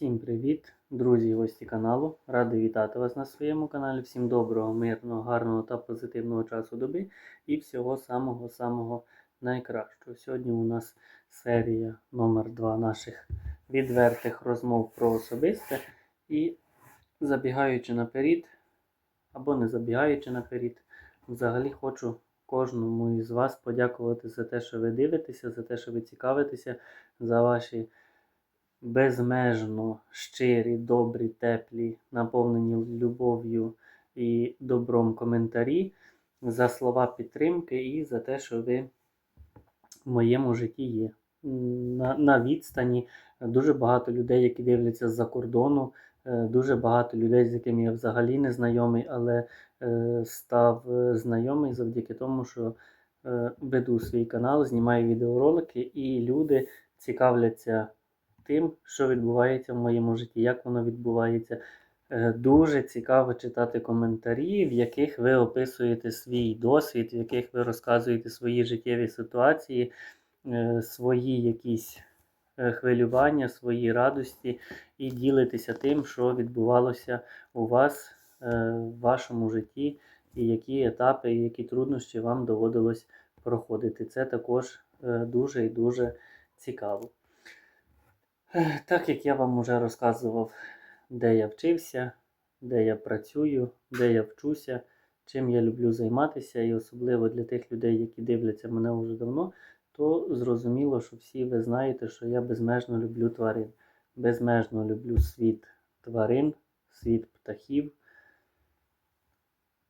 Всім привіт, друзі і гості каналу. Радий вітати вас на своєму каналі. Всім доброго, мирного, гарного та позитивного часу доби і всього самого-самого найкращого. Сьогодні у нас серія номер 2 наших відвертих розмов про особисте. І забігаючи наперед, або не забігаючи наперед, взагалі хочу кожному із вас подякувати за те, що ви дивитеся, за те, що ви цікавитеся, за ваші безмежно щирі, добрі, теплі, наповнені любов'ю і добром коментарі, за слова підтримки і за те, що ви в моєму житті є. На, на відстані дуже багато людей, які дивляться з-за кордону, е, дуже багато людей, з якими я взагалі не знайомий, але е, став е, знайомий завдяки тому, що е, веду свій канал, знімаю відеоролики, і люди цікавляться тим, що відбувається в моєму житті, як воно відбувається. Е, Дуже цікаво читати коментарі, в яких ви описуєте свій досвід, в яких ви розказуєте свої життєві ситуації, е, свої якісь е, хвилювання, свої радості і ділитеся тим, що відбувалося у вас в вашому житті, і які етапи, і які труднощі вам доводилось проходити. Це також дуже і дуже цікаво. Так як я вам вже розказував, де я вчився, де я працюю, де я вчуся, чим я люблю займатися, і особливо для тих людей, які дивляться мене вже давно, то зрозуміло, що всі ви знаєте, що я безмежно люблю тварин. Безмежно люблю світ тварин, світ птахів.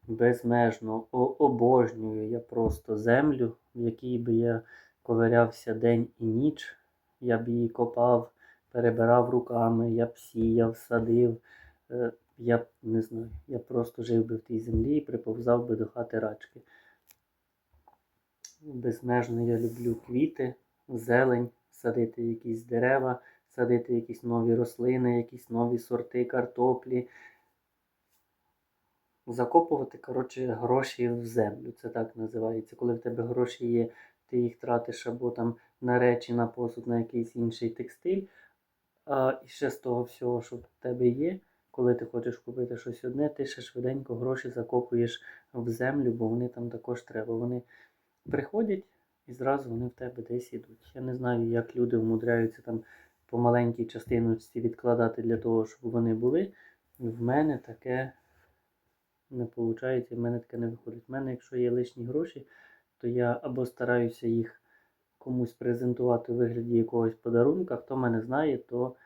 Безмежно обожнюю я просто землю, в якій би я ковирявся день і ніч. Я б її копав, перебирав руками, я б сіяв, садив. Е, Я не знаю, я просто жив би в тій землі і приповзав би до хати рачки. Безмежно я люблю квіти, зелень, садити якісь дерева, садити якісь нові рослини, якісь нові сорти картоплі. Закопувати, коротше, гроші в землю. Це так називається. Коли в тебе гроші є, ти їх тратиш або там на речі, на посуд, на якийсь інший текстиль. А і ще з того всього, що в тебе є, коли ти хочеш купити щось одне, ти ще швиденько гроші закопуєш в землю, бо вони там також треба. Вони приходять і зразу вони в тебе десь ідуть. Я не знаю, як люди вмудряються там по маленькій частиночці відкладати для того, щоб вони були. В мене таке не виходить, в мене таке не виходить. В мене, якщо є лишні гроші, то я або стараюся їх комусь презентувати у вигляді якогось подарунка. Хто мене знає, то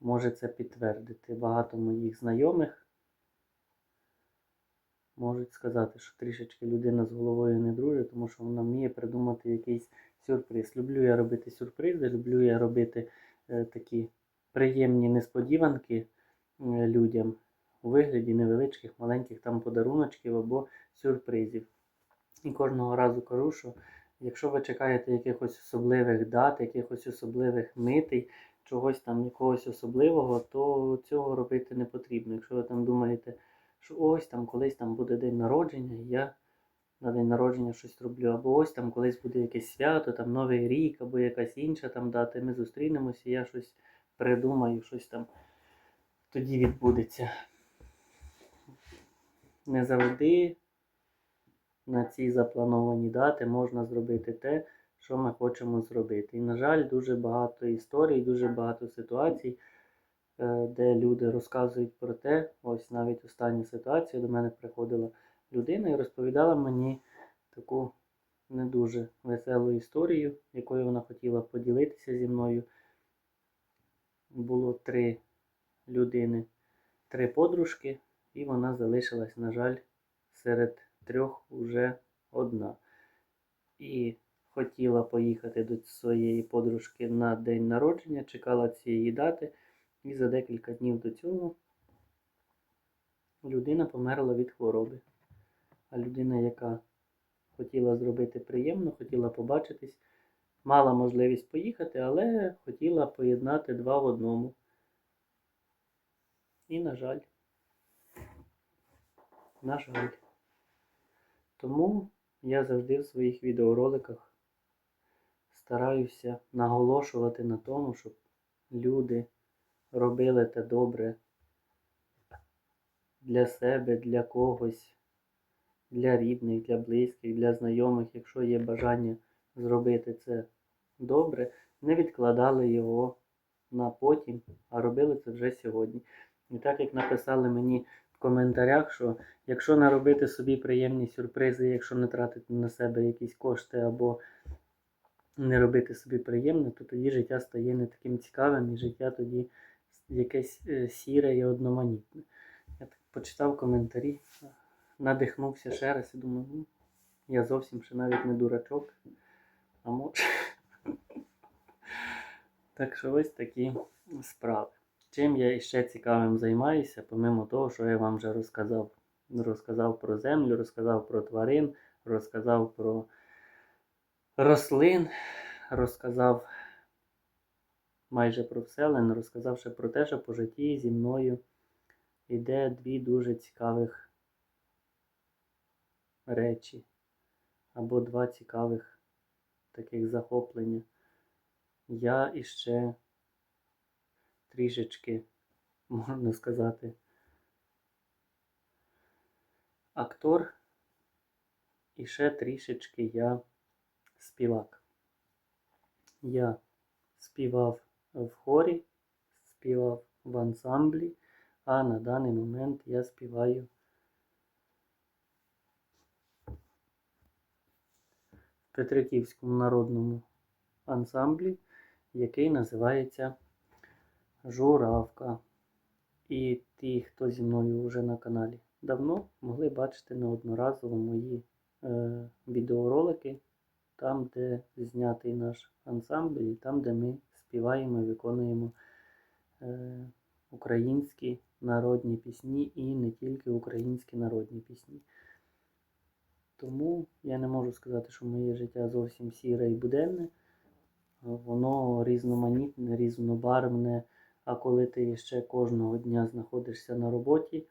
може це підтвердити. Багато моїх знайомих можуть сказати, що трішечки людина з головою не дружить, тому що вона вміє придумати якийсь сюрприз. Люблю я робити сюрпризи, люблю я робити е, такі приємні несподіванки е, людям у вигляді невеличких маленьких там подаруночків або сюрпризів. І кожного разу кажу, що якщо ви чекаєте якихось особливих дат, якихось особливих митей, чогось там якогось особливого, то цього робити не потрібно. Якщо ви там думаєте, що ось там колись там буде день народження, я на день народження щось роблю, або ось там колись буде якесь свято, там Новий рік, або якась інша там дата, ми зустрінемося, я щось придумаю, щось там тоді відбудеться. Не завжди на ці заплановані дати можна зробити те, що ми хочемо зробити. І, на жаль, дуже багато історій, дуже багато ситуацій, е, де люди розказують про те, ось навіть остання ситуація, до мене приходила людина і розповідала мені таку не дуже веселу історію, якою вона хотіла поділитися зі мною. Було три людини, три подружки, і вона залишилась, на жаль, серед трьох уже одна. І хотіла поїхати до своєї подружки на день народження, чекала цієї дати, і за декілька днів до цього людина померла від хвороби. А людина, яка хотіла зробити приємно, хотіла побачитись, мала можливість поїхати, але хотіла поєднати два в одному. І, на жаль, на жаль. Тому я завжди в своїх відеороликах стараюся наголошувати на тому, щоб люди робили те добре для себе, для когось, для рідних, для близьких, для знайомих, якщо є бажання зробити це добре, не відкладали його на потім, а робили це вже сьогодні. І так як написали мені в коментарях, що якщо не робити собі приємні сюрпризи, якщо не тратити на себе якісь кошти або не робити собі приємне, то тоді життя стає не таким цікавим і життя тоді якесь е, сіре і одноманітне. Я так почитав коментарі, надихнувся ще раз і думаю, ну, я зовсім ще навіть не дурачок, а може. Так що ось такі справи. Чим я іще цікавим займаюся, помимо того, що я вам вже розказав. Розказав про землю, розказав про тварин, розказав про рослин, розказав майже про все, але не розказав ще про те, що по житті зі мною йде дві дуже цікавих речі. Або два цікавих таких захоплення. Я іще трішечки, можна сказати, актор, і ще трішечки я співак. Я співав в хорі, співав в ансамблі, а на даний момент я співаю в Петриківському народному ансамблі, який називається Журавка. І ті, хто зі мною вже на каналі давно, могли бачити неодноразово мої е, відеоролики, там, де знятий наш ансамбль, і там, де ми співаємо і виконуємо е, українські народні пісні і не тільки українські народні пісні. Тому я не можу сказати, що моє життя зовсім сіре і буденне. Воно різноманітне, різнобарвне. А коли ти ще кожного дня знаходишся на роботі,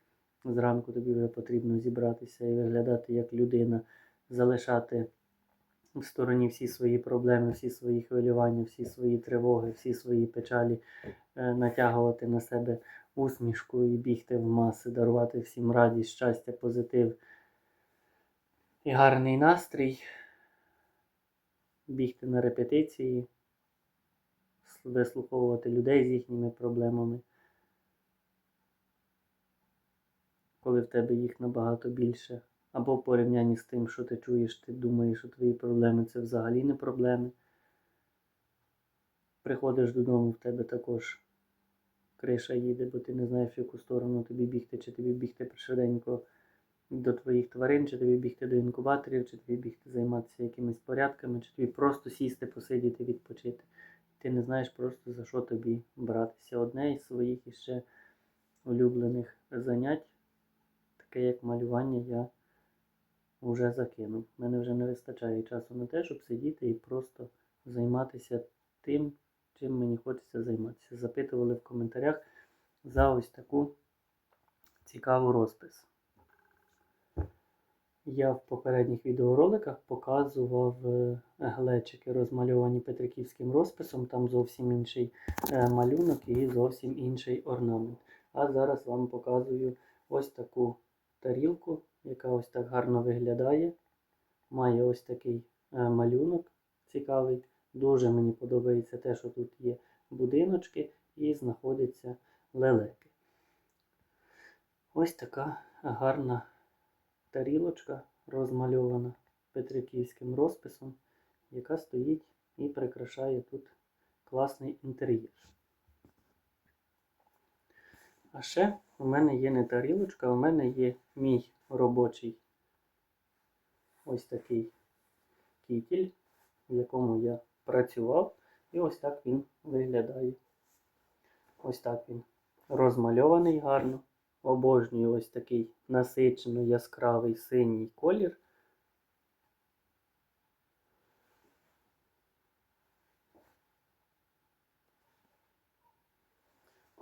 зранку тобі вже потрібно зібратися і виглядати як людина, залишати в стороні всі свої проблеми, всі свої хвилювання, всі свої тривоги, всі свої печалі, е, натягувати на себе усмішку і бігти в маси, дарувати всім радість, щастя, позитив і гарний настрій, бігти на репетиції, вислуховувати людей з їхніми проблемами. Коли в тебе їх набагато більше. Або в порівнянні з тим, що ти чуєш, ти думаєш, що твої проблеми це взагалі не проблеми. Приходиш додому, в тебе також криша їде, бо ти не знаєш, в яку сторону тобі бігти, чи тобі бігти швиденько до твоїх тварин, чи тобі бігти до інкубаторів, чи тобі бігти займатися якимись порядками, чи тобі просто сісти, посидіти, відпочити. Ти не знаєш просто за що тобі братися. Одне із своїх іще улюблених занять, таке як малювання, я вже закинув. Мене вже не вистачає часу на те, щоб сидіти і просто займатися тим, чим мені хочеться займатися. Запитували в коментарях за ось таку цікаву розпис. Я в попередніх відеороликах показував е, глечики, розмальовані петриківським розписом. Там зовсім інший е, малюнок і зовсім інший орнамент. А зараз вам показую ось таку тарілку, яка ось так гарно виглядає. Має ось такий е, малюнок цікавий. Дуже мені подобається те, що тут є будиночки і знаходяться лелеки. Ось така гарна тарілочка розмальована петриківським розписом, яка стоїть і прикрашає тут класний інтер'єр. А ще у мене є не тарілочка, у мене є мій робочий ось такий кітіль, в якому я працював, і ось так він виглядає. Ось так він розмальований гарно. Обожнюю ось такий насичено яскравий синій колір.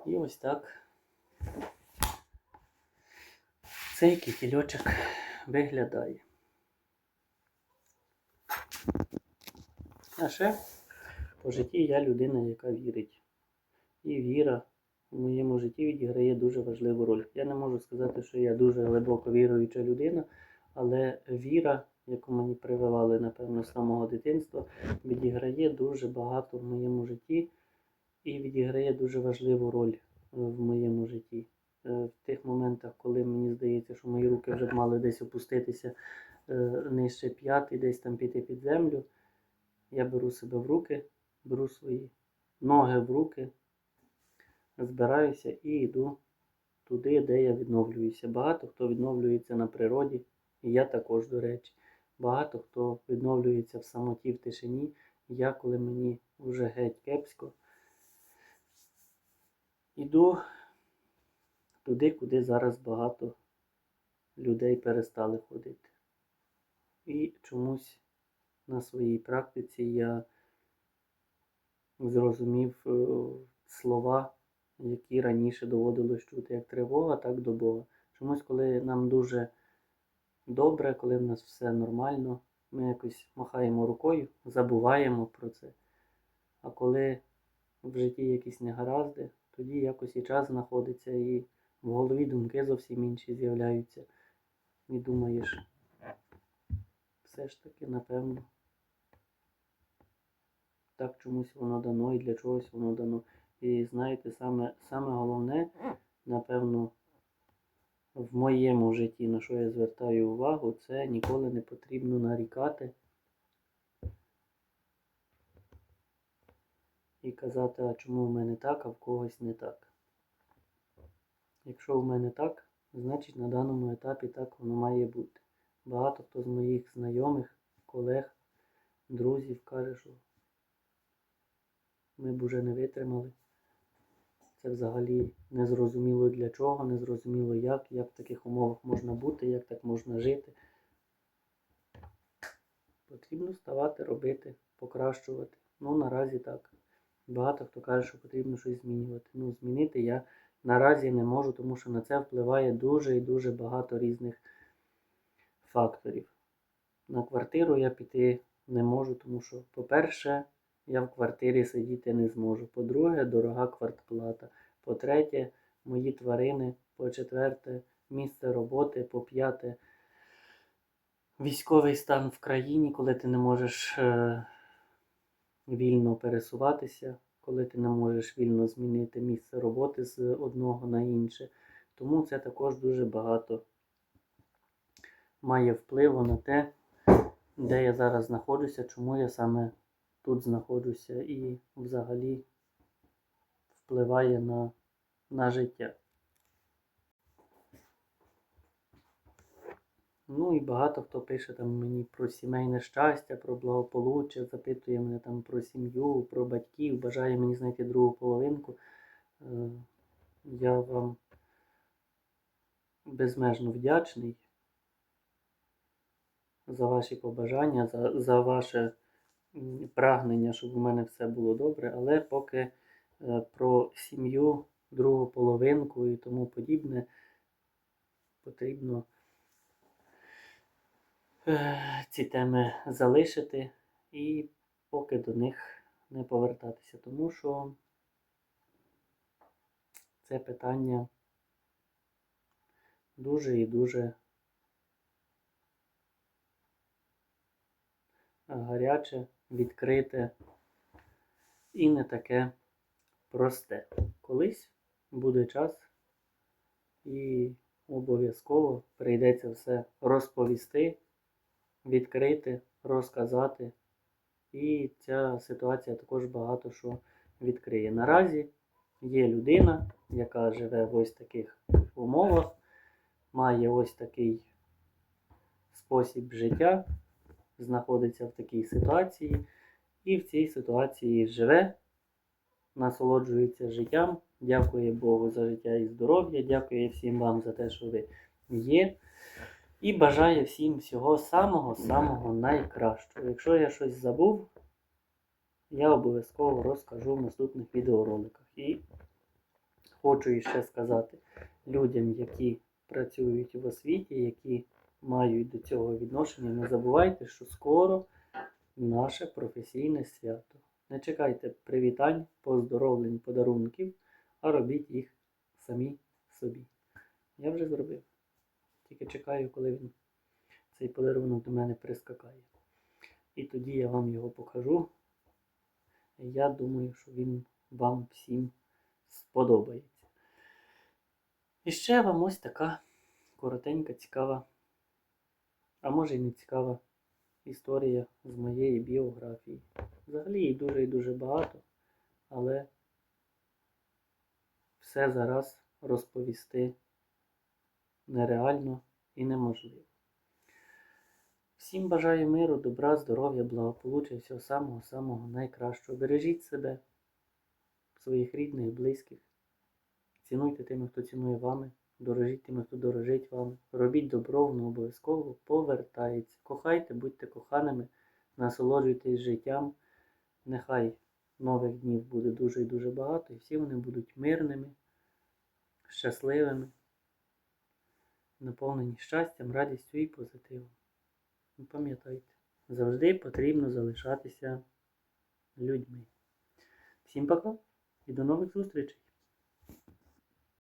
І ось так цей кітільочок виглядає. А ще по житті я людина, яка вірить. І віра моєму житті відіграє дуже важливу роль. Я не можу сказати, що я дуже глибоко віруюча людина, але віра, яку мені прививали, напевно, з самого дитинства, відіграє дуже багато в моєму житті і відіграє дуже важливу роль в моєму житті. Е, В тих моментах, коли мені здається, що мої руки вже мали десь опуститися е, нижче п'ят і десь там піти під землю, я беру себе в руки, беру свої ноги в руки, збираюся і йду туди, де я відновлююся. Багато хто відновлюється на природі, і я також, до речі. Багато хто відновлюється в самоті, в тишині. Я, коли мені вже геть кепсько, іду туди, куди зараз багато людей перестали ходити. І чомусь на своїй практиці я зрозумів е, слова, які раніше доводилось чути як тривога, так до Бога. Чомусь, коли нам дуже добре, коли в нас все нормально, ми якось махаємо рукою, забуваємо про це. А коли в житті якісь негаразди, тоді якось і час знаходиться, і в голові думки зовсім інші з'являються. І думаєш, все ж таки, напевно, так чомусь воно дано і для чогось воно дано. І знаєте, саме, саме головне, напевно, в моєму житті, на що я звертаю увагу, це ніколи не потрібно нарікати і казати, а чому в мене так, а в когось не так. Якщо в мене так, значить на даному етапі так воно має бути. Багато хто з моїх знайомих, колег, друзів каже, що ми б уже не витримали. Це взагалі незрозуміло для чого, незрозуміло як, як в таких умовах можна бути, як так можна жити. Потрібно вставати, робити, покращувати. Ну, наразі так. Багато хто каже, що потрібно щось змінювати. Ну, змінити я наразі не можу, тому що на це впливає дуже і дуже багато різних факторів. На квартиру я піти не можу, тому що, по-перше, я в квартирі сидіти не зможу. По-друге, дорога квартплата. По-третє, мої тварини. По-четверте, місце роботи. По-п'яте, військовий стан в країні, коли ти не можеш е, вільно пересуватися, коли ти не можеш вільно змінити місце роботи з одного на інше. Тому це також дуже багато має впливу на те, де я зараз знаходжуся, чому я саме тут знаходжуся і взагалі впливає на, на життя. Ну і багато хто пише там мені про сімейне щастя, про благополуччя, запитує мене там про сім'ю, про батьків, бажає мені знайти другу половинку. Е, Я вам безмежно вдячний за ваші побажання, за, за ваше прагнення, щоб у мене все було добре, але поки е, про сім'ю, другу половинку і тому подібне потрібно е, ці теми залишити і поки до них не повертатися, тому що це питання дуже і дуже гаряче, відкрите і не таке просте. Колись буде час і обов'язково прийдеться все розповісти, відкрити, розказати. І ця ситуація також багато що відкриє. Наразі є людина, яка живе в ось таких умовах, має ось такий спосіб життя, знаходиться в такій ситуації, і в цій ситуації живе, насолоджується життям, дякує Богу за життя і здоров'я, дякує всім вам за те, що ви є. І бажає всім всього самого-самого найкращого. Якщо я щось забув, я обов'язково розкажу в наступних відеороликах. І хочу іще сказати людям, які працюють в освіті, які мають до цього відношення, не забувайте, що скоро наше професійне свято. Не чекайте привітань, поздоровлень, подарунків, а робіть їх самі собі. Я вже зробив. Тільки чекаю, коли він цей подарунок до мене прискакає. І тоді я вам його покажу. Я думаю, що він вам всім сподобається. І ще вам ось така коротенька, цікава, а може і не цікава історія з моєї біографії. Взагалі її дуже і дуже багато, але все зараз розповісти нереально і неможливо. Всім бажаю миру, добра, здоров'я, благополуччя, всього самого-самого найкращого. Бережіть себе, своїх рідних, близьких. Цінуйте тими, хто цінує вами, дорожіть тими, хто дорожить вами. Робіть добро, воно обов'язково повертається. Кохайте, будьте коханими, насолоджуйтесь життям. Нехай нових днів буде дуже і дуже багато, і всі вони будуть мирними, щасливими, наповнені щастям, радістю і позитивом. Ну, Пам'ятайте, завжди потрібно залишатися людьми. Всім пока і до нових зустрічей!